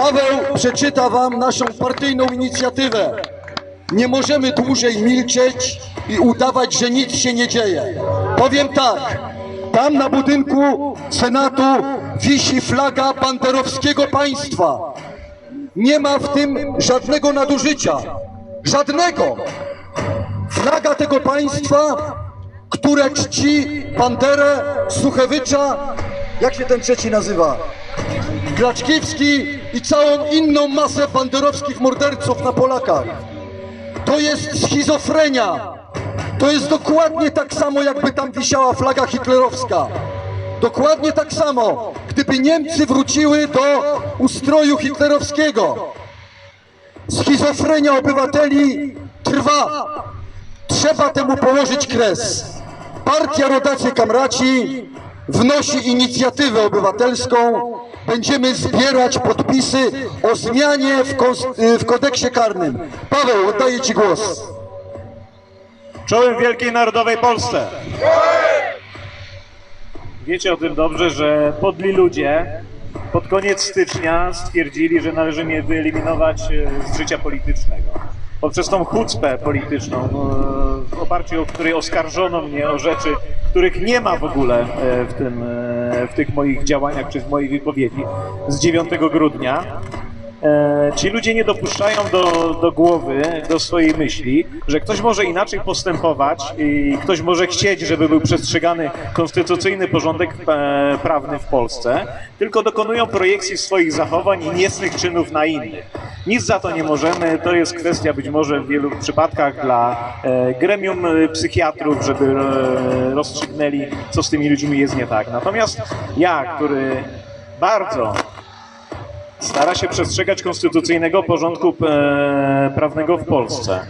Paweł przeczyta wam naszą partyjną inicjatywę. Nie możemy dłużej milczeć i udawać, że nic się nie dzieje. Powiem tak, tam na budynku Senatu wisi flaga banderowskiego państwa. Nie ma w tym żadnego nadużycia. Żadnego. Flaga tego państwa, które czci Banderę, Suchewycza, jak się ten trzeci nazywa? Klaczkiewski i całą inną masę banderowskich morderców na Polakach. To jest schizofrenia. To jest dokładnie tak samo, jakby tam wisiała flaga hitlerowska. Dokładnie tak samo, gdyby Niemcy wróciły do ustroju hitlerowskiego. Schizofrenia obywateli trwa. Trzeba temu położyć kres. Partia Rodacy Kamraci wnosi inicjatywę obywatelską. Będziemy zbierać podpisy o zmianie w, kons- w kodeksie karnym. Paweł, oddaję Ci głos. Czołem Wielkiej Narodowej Polsce! Wiecie o tym dobrze, że podli ludzie pod koniec stycznia stwierdzili, że należy mnie wyeliminować e, z życia politycznego. Poprzez tą chucpę polityczną, e, w oparciu o której oskarżono mnie o rzeczy, których nie ma w ogóle w, tym, w tych moich działaniach czy w mojej wypowiedzi z 9 grudnia. E, ci ludzie nie dopuszczają do, do głowy, do swojej myśli, że ktoś może inaczej postępować i ktoś może chcieć, żeby był przestrzegany konstytucyjny porządek e, prawny w Polsce, tylko dokonują projekcji swoich zachowań i niecnych czynów na innych. Nic za to nie możemy, to jest kwestia być może w wielu przypadkach dla e, gremium psychiatrów, żeby rozstrzygnęli, co z tymi ludźmi jest nie tak. Natomiast ja, który bardzo stara się przestrzegać konstytucyjnego porządku e, prawnego w Polsce,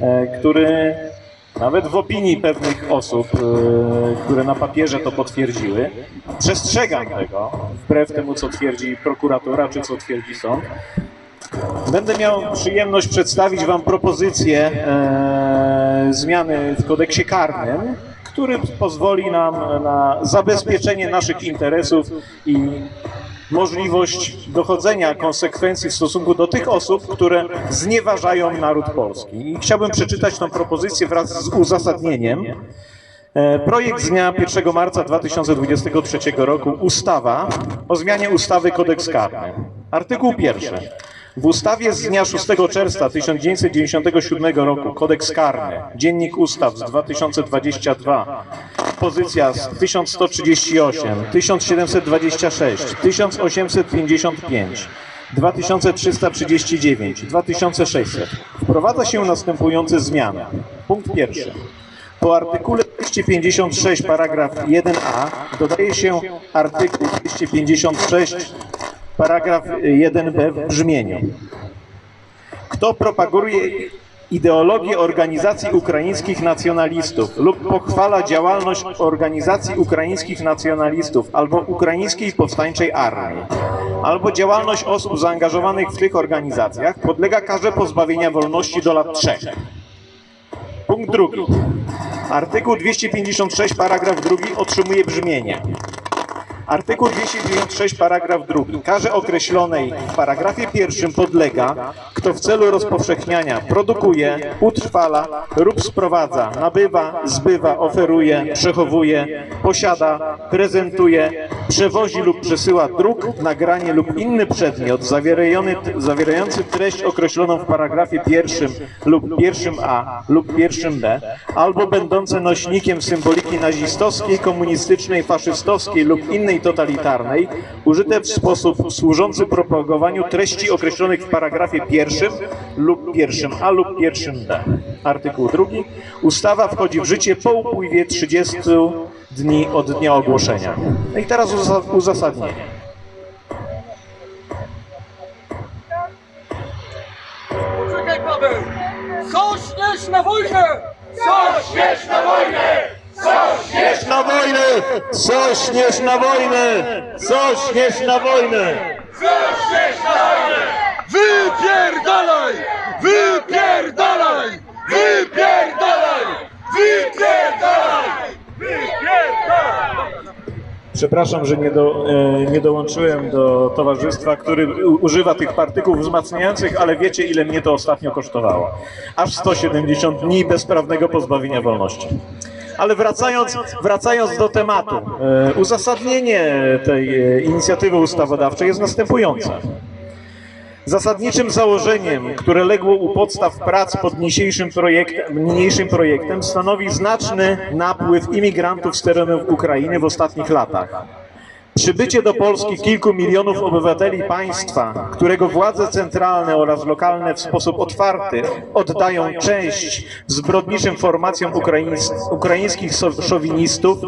e, który nawet w opinii pewnych osób, e, które na papierze to potwierdziły, przestrzegam tego, wbrew temu, co twierdzi prokuratura czy co twierdzi sąd. Będę miał przyjemność przedstawić Wam propozycję e, zmiany w kodeksie karnym, który pozwoli nam na zabezpieczenie naszych interesów i możliwość dochodzenia konsekwencji w stosunku do tych osób, które znieważają naród polski. I chciałbym przeczytać tą propozycję wraz z uzasadnieniem. E, Projekt z dnia 1 marca 2023 roku ustawa o zmianie ustawy kodeks karny. Artykuł pierwszy. W ustawie z dnia 6 czerwca 1997 roku kodeks karny, dziennik ustaw z 2022, pozycja z 1138, 1726, 1855, 2339, 2600 wprowadza się następujące zmiany. Punkt pierwszy. Po artykule 256 paragraf 1a dodaje się artykuł 256 paragraf 1b w brzmieniu. Kto propaguje ideologię organizacji ukraińskich nacjonalistów lub pochwala działalność organizacji ukraińskich nacjonalistów albo ukraińskiej powstańczej armii, albo działalność osób zaangażowanych w tych organizacjach, podlega karze pozbawienia wolności do lat trzech. Punkt drugi. Artykuł 256 paragraf drugi otrzymuje brzmienie. Artykuł 296 paragraf drugi. Karze określonej w paragrafie pierwszym podlega, kto w celu rozpowszechniania produkuje, utrwala lub sprowadza, nabywa, zbywa, oferuje, przechowuje, posiada, prezentuje, przewozi lub przesyła druk, nagranie lub inny przedmiot zawierający, treść określoną w paragrafie pierwszym lub pierwszym A lub pierwszym B, albo będące nośnikiem symboliki nazistowskiej, komunistycznej, faszystowskiej lub innej totalitarnej, użyte w sposób służący propagowaniu treści określonych w paragrafie pierwszym lub pierwszym A lub pierwszym B. Artykuł drugi. Ustawa wchodzi w życie po upływie 30 dni od dnia ogłoszenia. No i teraz uza- uzasadnienie. Poczekaj, Paweł! Co śmiesz na wojnę? Co śmiesz na wojnę? Co śmiesz na wojnę! Co śmiesz na wojnę! Co śmiesz na wojnę! Przepraszam, że nie, do, e, nie dołączyłem do towarzystwa, który używa tych partykułów wzmacniających, ale wiecie, ile mnie to ostatnio kosztowało. Aż 170 dni bezprawnego pozbawienia wolności. Ale wracając, wracając do tematu, e, uzasadnienie tej e, inicjatywy ustawodawczej jest następujące. Zasadniczym założeniem, które legło u podstaw prac pod niniejszym projektem, niniejszym projektem stanowi znaczny napływ imigrantów z terenów Ukrainy w ostatnich latach. Przybycie do Polski kilku milionów obywateli państwa, którego władze centralne oraz lokalne w sposób otwarty oddają cześć zbrodniczym formacjom ukraińs- ukraińskich szowinistów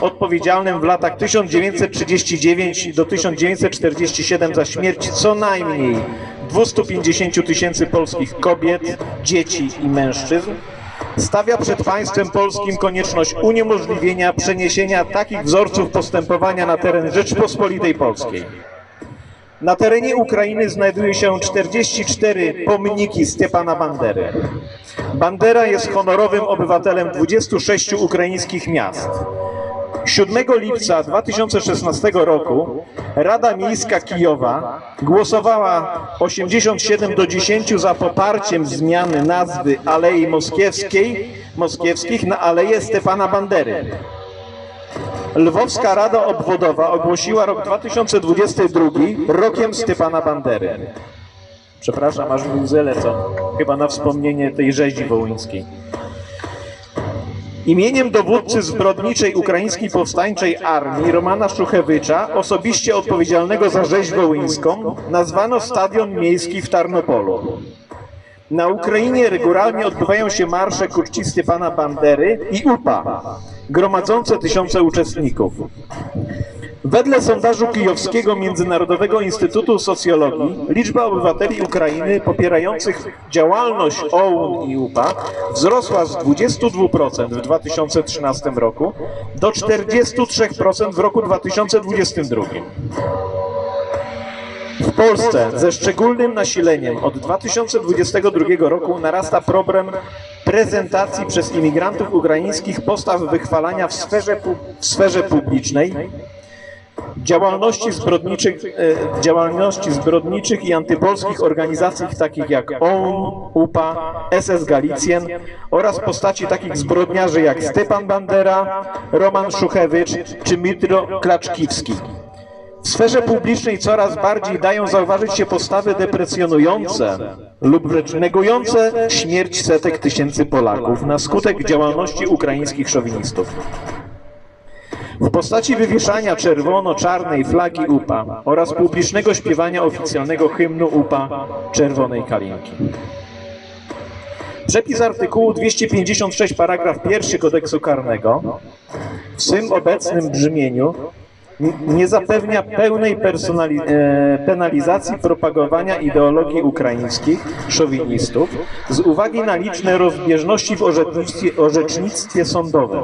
odpowiedzialnym w latach 1939 do 1947 za śmierć co najmniej 250 tysięcy polskich kobiet, dzieci i mężczyzn, stawia przed państwem polskim konieczność uniemożliwienia przeniesienia takich wzorców postępowania na teren Rzeczpospolitej Polskiej. Na terenie Ukrainy znajduje się 44 pomniki Stepana Bandery. Bandera jest honorowym obywatelem 26 ukraińskich miast. 7 lipca 2016 roku Rada Miejska Kijowa głosowała 87 do 10 za poparciem zmiany nazwy Alei Moskiewskiej, Moskiewskich na Aleję Stepana Bandery. Lwowska Rada Obwodowa ogłosiła rok 2022 rokiem Stepana Bandery. Przepraszam, aż łzy lecą. Chyba na wspomnienie tej rzezi wołyńskiej. Imieniem dowódcy zbrodniczej ukraińskiej powstańczej armii Romana Szuchewycza, osobiście odpowiedzialnego za rzeź wołyńską, nazwano Stadion Miejski w Tarnopolu. Na Ukrainie regularnie odbywają się marsze ku czci Stepana Bandery i UPA, gromadzące tysiące uczestników. Wedle sondażu kijowskiego Międzynarodowego Instytutu Socjologii liczba obywateli Ukrainy popierających działalność OUN i UPA wzrosła z 22% w 2013 roku do 43% w roku 2022. W Polsce ze szczególnym nasileniem od 2022 roku narasta problem prezentacji przez imigrantów ukraińskich postaw wychwalania w sferze, w sferze publicznej działalności zbrodniczych, e, działalności zbrodniczych i antypolskich organizacji takich jak OUN, UPA, SS Galicjen oraz postaci takich zbrodniarzy jak Stepan Bandera, Roman Szuchewicz czy Mitro Klaczkiwski. W sferze publicznej coraz bardziej dają zauważyć się postawy deprecjonujące lub wręcz negujące śmierć setek tysięcy Polaków na skutek działalności ukraińskich szowinistów. W postaci wywieszania czerwono-czarnej flagi UPA oraz publicznego śpiewania oficjalnego hymnu UPA Czerwonej Kalinki. Przepis artykułu 256 paragraf 1 kodeksu karnego w swym obecnym brzmieniu nie zapewnia pełnej e, penalizacji propagowania ideologii ukraińskich, szowinistów, z uwagi na liczne rozbieżności w orzecznictwie sądowym.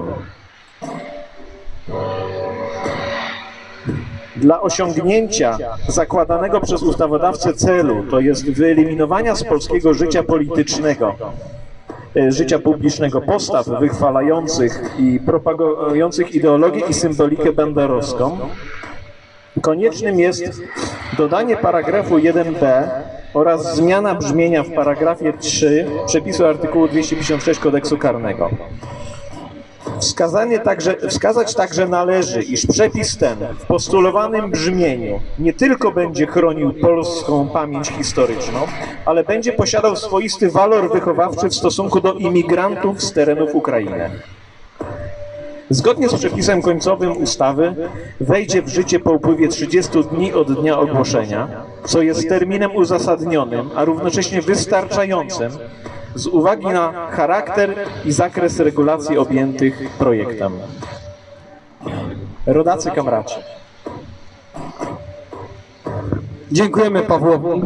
Dla osiągnięcia zakładanego przez ustawodawcę celu, to jest wyeliminowania z polskiego życia politycznego, e, życia publicznego postaw wychwalających i propagujących ideologię i symbolikę banderowską, koniecznym jest dodanie paragrafu 1b oraz zmiana brzmienia w paragrafie 3 przepisu artykułu 256 kodeksu karnego. Wskazanie także, wskazać także należy, iż przepis ten w postulowanym brzmieniu nie tylko będzie chronił polską pamięć historyczną, ale będzie posiadał swoisty walor wychowawczy w stosunku do imigrantów z terenów Ukrainy. Zgodnie z przepisem końcowym ustawy wejdzie w życie po upływie 30 dni od dnia ogłoszenia, co jest terminem uzasadnionym, a równocześnie wystarczającym z uwagi na charakter i zakres regulacji objętych projektem. Rodacy kamraci. Dziękujemy Pawłowi.